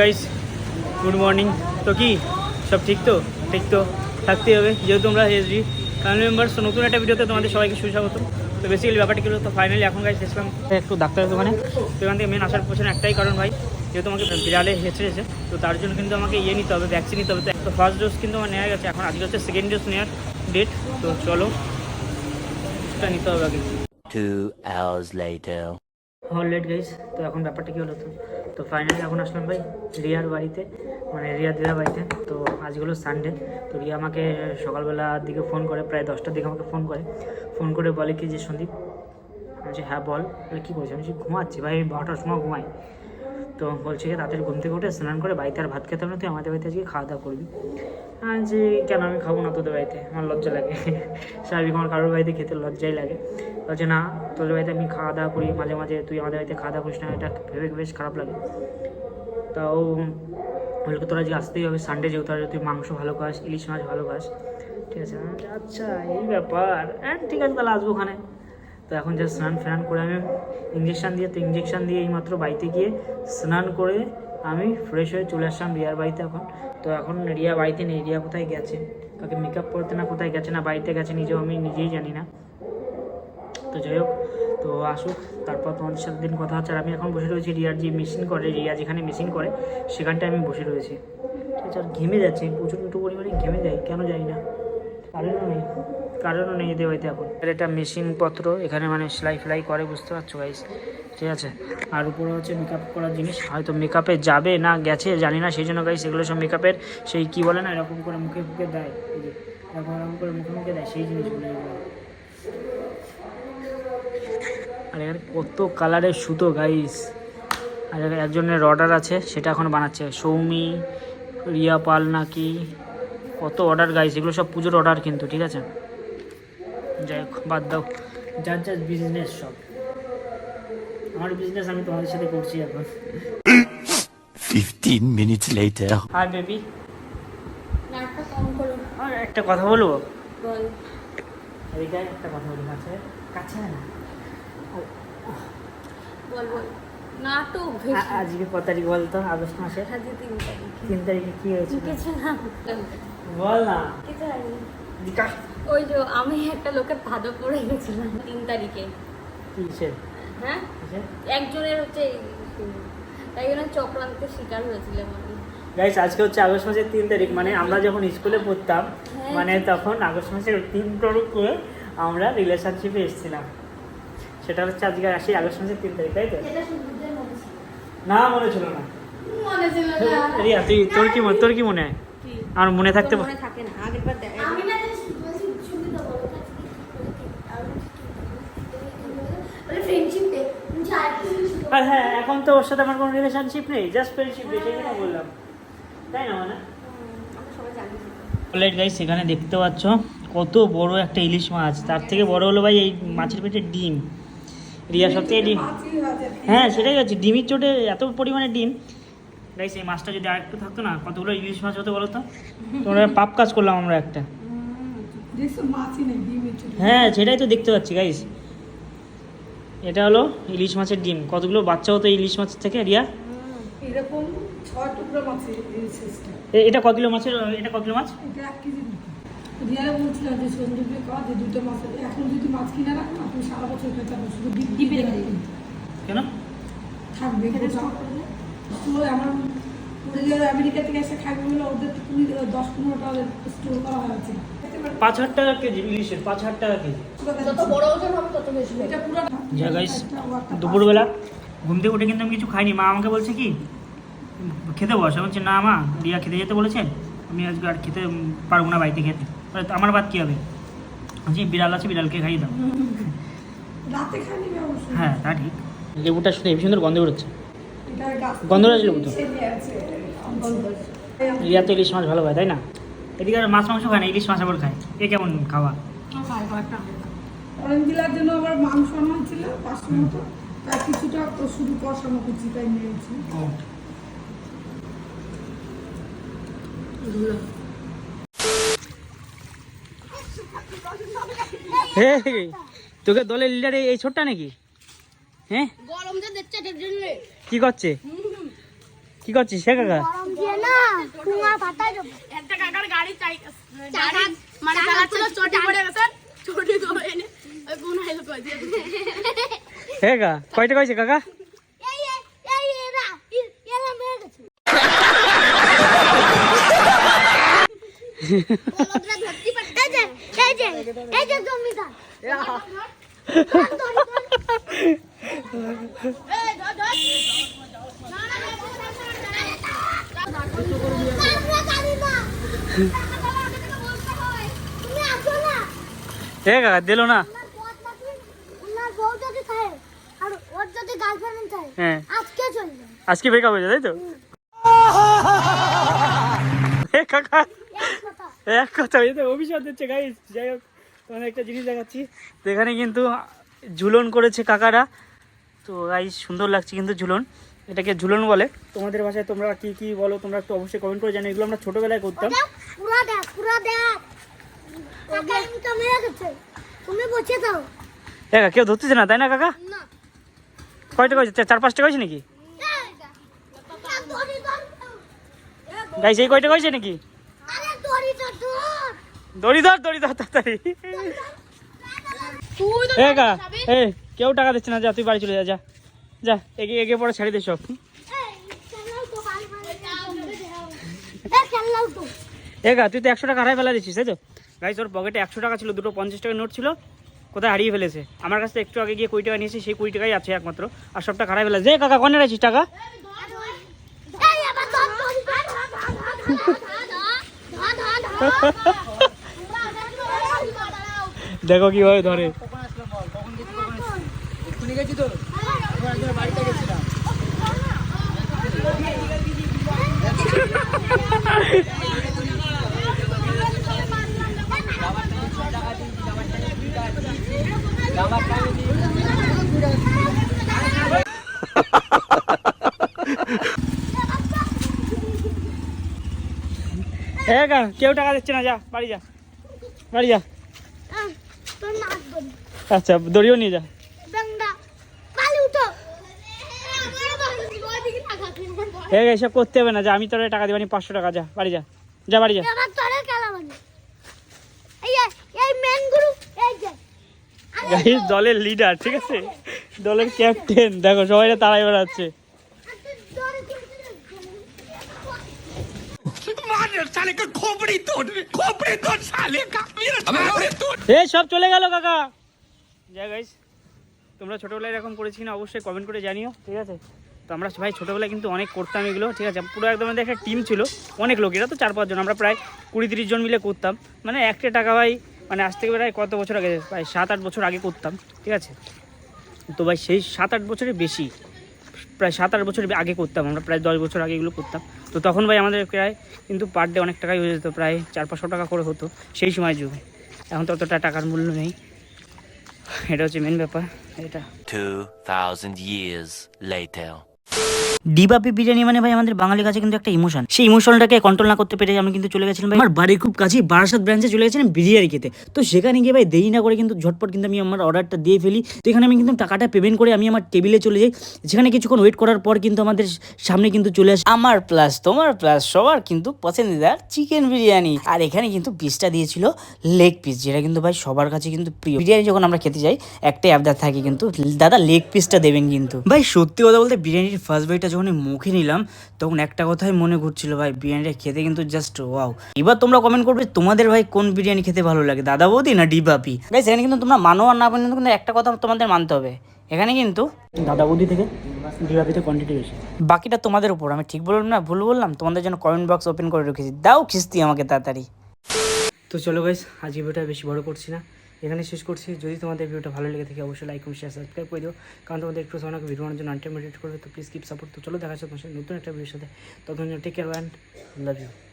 Guys good morning তো কি? সব ঠিক তো? ঠিক তো? থাকতেই হবে। যেহেতু আমরা এসডি ফ্যামিলি মেম্বার্স নতুন একটা ভিডিওতে তোমাদের সবাইকে সুস্বাগত। তো বেসিক্যালি ব্যাপারটা কি হলো তো? ফাইনালি এখন গাইস এসলাম একটু ডাক্তারের দোকানে। তো এখান থেকে মেন আসার পেছনে একটাই কারণ ভাই যেহেতু আমাকে বিড়ালে হেঁচড়েছে তো তার জন্য কিন্তু আমাকে ইয়ে নিতে হবে ভ্যাকসিন নিতে হবে। তো ফার্স্ট ডোজ কিন্তু আমার নেওয়া গেছে। এখন আজকে হচ্ছে সেকেন্ড ডোজ নেওয়ার ডেট তো চলো নিতে হবে আগে। Two hours later. Alright guys তো এখন ব্যাপারটা কি হলো তো? তো ফাইনালি এখন আসলাম ভাই, রিয়ার বাড়িতে মানে রিয়া দিদার বাড়িতে, তো আজ হলো সানডে তো রিয়া আমাকে সকালবেলার দিকে ফোন করে, প্রায় দশটার দিকে আমাকে ফোন করে। ফোন করে বলে কি যে, সন্দীপ, আমি হ্যাঁ বল। কী করছি আমি ঘুমাচ্ছি ভাই, আমি বারোটার সময় ঘুমাই। তো বলছে যে তাড়াতাড়ি ঘুম থেকে উঠে স্নান করে বাড়িতে আর ভাত খেতে হবে না, তুই আমাদের বাড়িতে আজকে খাওয়া দাওয়া করবি। আমি যে কেন আমি খাব না তোদের বাড়িতে? আমার লজ্জা লাগে। স্বাভাবিক আমার কারোর বাড়িতে খেতে লজ্জাই লাগে। বলছে, না, তোদের বাড়িতে আমি খাওয়া দাওয়া করি, মাঝে মাঝে তুই আমাদের বাড়িতে খাওয়া দাওয়া করিস না, এটা ভেবে বেশ খারাপ লাগে। তাও বলকে তোরা যে আসতেই হবে সানডে যেহেতু আর তুই মাংস ভালো খাস, ইলিশ মাছ ভালো খাস। ঠিক আছে আচ্ছা এই ব্যাপার। হ্যাঁ ঠিক আছে, তাহলে আসব ওখানে। তো এখন যা স্নান ফ্যান করে আমি ইঞ্জেকশান দিয়ে, তো ইঞ্জেকশান দিয়ে এইমাত্র বাড়িতে গিয়ে স্নান করে আমি ফ্রেশ হয়ে চলে আসলাম রিয়ার বাড়িতে এখন। তো এখন রিয়া বাড়িতে নেই, রিয়া কোথায় গেছে? তাকে মেকআপ করতে না কোথায় গেছে, না বাড়িতে গেছে, নিজেও আমি নিজেই জানি না। তো যাই হোক, তো আসুক, তারপর তোমাদের সাথে দিন কথা হচ্ছে। আর আমি এখন বসে রয়েছি রিয়ার যে মেশিন করে, রিয়া যেখানে মেশিন করে, সেখানটায় আমি বসে রয়েছি। ঠিক আছে, আর ঘেমে যাচ্ছে প্রচুর একটু পরিমাণে ঘেমে যায়, কেন যাই না। কারণও নেই। কারণও নেই এদের বাড়িতে এখন। এটা মেশিন পত্র, এখানে মানে সেলাই ফেলাই করে, বুঝতে পারছ গাইস ঠিক আছে? আর উপরে হচ্ছে মেকআপ করার জিনিস। হয়তো মেকআপে যাবে না, গেছে, জানি না, সেই জন্য গাইস এগুলো সব মেকআপের সেই কি বলে না, এরকম করে মুখে ফুকে দেয়। এরকম এরকম করে মুখে মুখে দেয় সেই জিনিসগুলো আর এখানে কত কালারের সুতো গাইস আর একজনের অর্ডার আছে, সেটা এখন বানাচ্ছে। সৌমি, রিয়া পাল নাকি, কত অর্ডার গাইস এগুলো সব পুজোর অর্ডার কিন্তু, ঠিক আছে? যাই হোক বাদ দাও। যার যার বিজনেস সব। আমার বিজনেস আমি তোমাদের সাথে করছি এখন। Fifteen minutes later. Hi baby আর একটা কথা বলব? বল। একটা কথা বলি কাছে কাছে না। বল বল। নাটক আজকে কত তারিখ বলতো? আগস্ট মাসের আজকে তিন তারিখ। তিন তারিখে কি হয়েছে কিছু না বল না। কিছু হয়নি বিকাশ ওই যে আমি একটা লোকের ভাদো পড়ে গেছিলাম তিন তারিখে। হ্যাঁ? একজনের হচ্ছে তাই জন্য চক্রান্তের শিকার হয়েছিলাম আমি। গাইস আজকে হচ্ছে আগস্ট মাসের তিন তারিখ মানে আমরা যখন স্কুলে পড়তাম হ্যাঁ। মানে তখন আগস্ট মাসের তিন তারিখ করে আমরা রিলেশনশিপে এসেছিলাম। সেটা হচ্ছে আজকে আসি আগস্ট মাসের তিন তারিখ তাই তো? না মনে ছিল না। মনে ছিল না। রিয়া তুই তোর কি মনে তোর কি মনে হয়? আমার মনে থাকতে পারে মনে থাকে না। আগের বার দেখ আমি না জানি বলছি সুবিধা বলো বলে ফ্রেন্ডশিপ ডে মুঝে আরেকটা জিনিস ছিল। আর হ্যাঁ এখন তো ওর সাথে আমার কোনো রিলেশনশিপ নেই জাস্ট ফ্রেন্ডশিপ সেই জন্য বললাম। তাই না মানে? অলরাইট গাইস সেখানে দেখতে পাচ্ছ কত বড় একটা ইলিশ মাছ। তার থেকে বড় হলো ভাই এই মাছের পেটে ডিম। রিয়া সব থেকে ডিম হ্যাঁ সেটাই হচ্ছে ডিমের চোটে এত পরিমাণে ডিম। গাইস এই মাছটা যদি আরেকটু থাকতো না কতগুলো ইলিশ মাছ হতো বলো তো? তোমরা পাপ কাজ করলাম আমরা একটা। হ্যাঁ সেটাই তো দেখতে পাচ্ছি গাইস এটা হলো ইলিশ মাছের ডিম। কতগুলো বাচ্চা হতো ইলিশ মাছের থেকে রিয়া? এরকম ছয় টুকরো মাছের এটা কত কিলো মাছের এটা কত কিলো মাছ? এটা এক কেজি রিয়ালে বলছিলাম যে সন্দীপে কর যে দুটো মাছের এখন যদি মাছ কিনে রাখো না তুমি সারা বছর খেতে পারো শুধু ডিপ ডিপে কেন? থাকবে। তো আমার ওদের আমেরিকা থেকে এসে খাবে বলে ওদের কুড়ি দশ পনেরোটা ওদের স্টোর করা হয়েছে। পাঁচ হাজার টাকা কেজি ইলিশের পাঁচ হাজার টাকা কেজি। যত বড় ওজন হবে তত বেশি হবে। এটা পুরো যা গাইস দুপুরবেলা ঘুম থেকে উঠে কিন্তু আমি কিছু খাইনি। মা আমাকে বলছে কি খেতে বস। আমি বলছি না মা রিয়া খেতে যেতে বলেছে। আমি আজকে আর খেতে পারব না বাড়িতে খেতে। বলে, "তো আমার বাদ কী হবে? বলছি বিড়াল আছে বিড়ালকে খাইয়ে দাও। হ্যাঁ তা ঠিক। লেবুটা শুধু হেবি সুন্দর গন্ধ বেরোচ্ছে। গন্ধরাজ লেবু তো রিয়া তো ইলিশ মাছ ভালো হয় তাই না? এদিকে আর মাছ মাংস খায় না ইলিশ মাছ আবার খায়। এ কেমন খাওয়া? অরেঞ্জ জেলার জন্য আবার মাংস আনা হয়েছিল পাঁচশো মতো। তার কিছুটা তো শুধু কষানো কুচি তাই নিয়েছি। হে তোকে দলের লিডারে এই ছোট্টা নাকি? হ্যাঁ কি করছে? কি করছিস সে কাকা? কাকার গাড়ি চাই মানে চালাচ্ছিল চটি পড়ে গেছে চটি ধরে এনে ওই বোন হেল্প করে দিয়ে। হে কাকা কয়টা কয়েছে কাকা জমিদার কাকা না। হ্যাঁ। আজকে হয়েছে তাই তো? কাকা এক অভিশাপ দিচ্ছে যাই হোক একটা জিনিস দেখাচ্ছি। এখানে কিন্তু ঝুলন করেছে কাকারা। তো সুন্দর লাগছে কিন্তু ঝুলন। এটাকে ঝুলন বলে। তোমাদের ভাষায় তোমরা কি কি বলো তোমরা একটু অবশ্যই কমেন্ট করে জানো এগুলো আমরা ছোটবেলায় করতাম। কাকা কেউ ধরতেছে না তাই না কাকা? কয়টা কয়েছে চার পাঁচটা কয়েছে নাকি? দড়ি ধর গাই সেই কয়টা কয়েছে নাকি? দড়ি ধর। ধর দড়ি ধর তাড়াতাড়ি। এ কেউ টাকা দিচ্ছে না যা তুই বাড়ি চলে যা যা। যা এগিয়ে এগিয়ে পরে ছাড়ি দে সব। এই খেলাও তো বাল মারে এই খেলাও তো এ কা তুই তো একশো টাকা হারাই ফেলা দিচ্ছিস তাই তো? গাইস ওর পকেটে একশো টাকা ছিল দুটো পঞ্চাশ টাকার নোট ছিল কোথায় হারিয়ে ফেলেছে? আমার কাছে একটু আগে গিয়ে কুড়ি টাকা নিয়েছি সেই কুড়ি টাকাই আছে একমাত্র আর সব টাকা হারাই ফেলেছে। যে কাকা কনে রাখিস টাকা? এই এবার ধর। দড়ি ধর ধর ধর ধর ধর দেখো কীভাবে ধরে এ কেউ টাকা দিচ্ছে না যা বাড়ি যা বাড়ি যা। আচ্ছা দড়িও নিয়ে যা বেংডা পালি উঠো এ এসব করতে হবে না যা আমি তোর টাকা দিবানি পাঁচশো টাকা যা বাড়ি যা যা বাড়ি যা। এই এই এই দলের লিডার ঠিক আছে? দলের ক্যাপ্টেন দেখো সবাই তাড়াই বেড়াচ্ছে। সব চলে গেল কাকা। যা গাইস তোমরা ছোটবেলায় এরকম করেছি না অবশ্যই কমেন্ট করে জানিও ঠিক আছে? তো আমরা ভাই ছোটোবেলায় কিন্তু অনেক করতাম এগুলো ঠিক আছে? পুরো একদম আমাদের একটা টিম ছিল অনেক লোক এরা তো চার পাঁচজন আমরা প্রায় কুড়ি তিরিশ জন মিলে করতাম। মানে একটা টাকা ভাই মানে আজ থেকে প্রায় কত বছর আগে প্রায় সাত আট বছর আগে করতাম ঠিক আছে? তো ভাই সেই সাত আট বছরের বেশি প্রায় সাত আট বছর আগে করতাম আমরা প্রায় দশ বছর আগে এগুলো করতাম। তো তখন ভাই আমাদের প্রায় কিন্তু পার ডে অনেক টাকাই হয়ে যেত প্রায় চার পাঁচশো টাকা করে হতো সেই সময় যুগে। এখন তো অতটা টাকার মূল্য নেই। এটা হচ্ছে মেন ব্যাপার এটা। 2,000 years later. ডিবাপি বিরিয়ানি মানে ভাই আমাদের বাঙালির কাছে কিন্তু একটা ইমোশন সেই ইমোশনটাকে কন্ট্রোল না করতে পেরে আমি কিন্তু চলে গেছিলাম ভাই। আমার বাড়ির খুব কাছেই বারাসাত ব্রাঞ্চে চলে গেছিলাম বিরিয়ানি খেতে। তো সেখানে গিয়ে ভাই দেরি না করে কিন্তু ঝটপট কিন্তু আমি আমার অর্ডারটা দিয়ে ফেলি। তো এখানে আমি কিন্তু টাকাটা পেমেন্ট করে আমি আমার টেবিলে চলে যাই। যেখানে কিছুক্ষণ ওয়েট করার পর কিন্তু আমাদের সামনে কিন্তু চলে আসে। আমার প্লাস তোমার প্লাস সবার কিন্তু পছন্দিদার চিকেন বিরিয়ানি। আর এখানে কিন্তু পিসটা দিয়েছিল লেগ পিস যেটা কিন্তু ভাই সবার কাছে কিন্তু প্রিয়। বিরিয়ানি যখন আমরা খেতে যাই একটাই আবদার থাকে কিন্তু দাদা লেগ পিসটা দেবেন কিন্তু। ভাই সত্যি কথা বলতে বিরিয়ানির ফার্স্ট বাইটটা যখন মুখে নিলাম তখন একটা কথাই মনে ঘুরছিল ভাই বিরিয়ানিটা খেতে কিন্তু জাস্ট ওয়াও এবার তোমরা কমেন্ট করবে তোমাদের ভাই কোন বিরিয়ানি খেতে ভালো লাগে দাদা বৌদি না ডিবাপি ভাই সেখানে কিন্তু তোমরা মানো আর না মানো কিন্তু একটা কথা তোমাদের মানতে হবে। এখানে কিন্তু দাদা বৌদি থেকে ডিবাপিতে কোয়ান্টিটি বেশি। বাকিটা তোমাদের উপর। আমি ঠিক বললাম না? ভুল বললাম? তোমাদের জন্য কমেন্ট বক্স ওপেন করে রেখেছি। দাও খিস্তি আমাকে তাড়াতাড়ি। তো চলো গাইস আজ ভিডিওটা বেশি বড় করছি না। এখানে শেষ করছি। যদি তোমাদের ভিডিওটা ভালো লেগে থাকে, অবশ্যই লাইক এবং শেয়ার সাবস্ক্রাইব করে দিও। কারণ তোমাদের একটু সময় ভিডিও বানানোর জন্য করবে, তো প্লিজ কিপ সাপোর্ট তো চলো, দেখা যাচ্ছে তোমার সাথে নতুন একটা ভিডিওর সাথে। ততক্ষণ take care and love you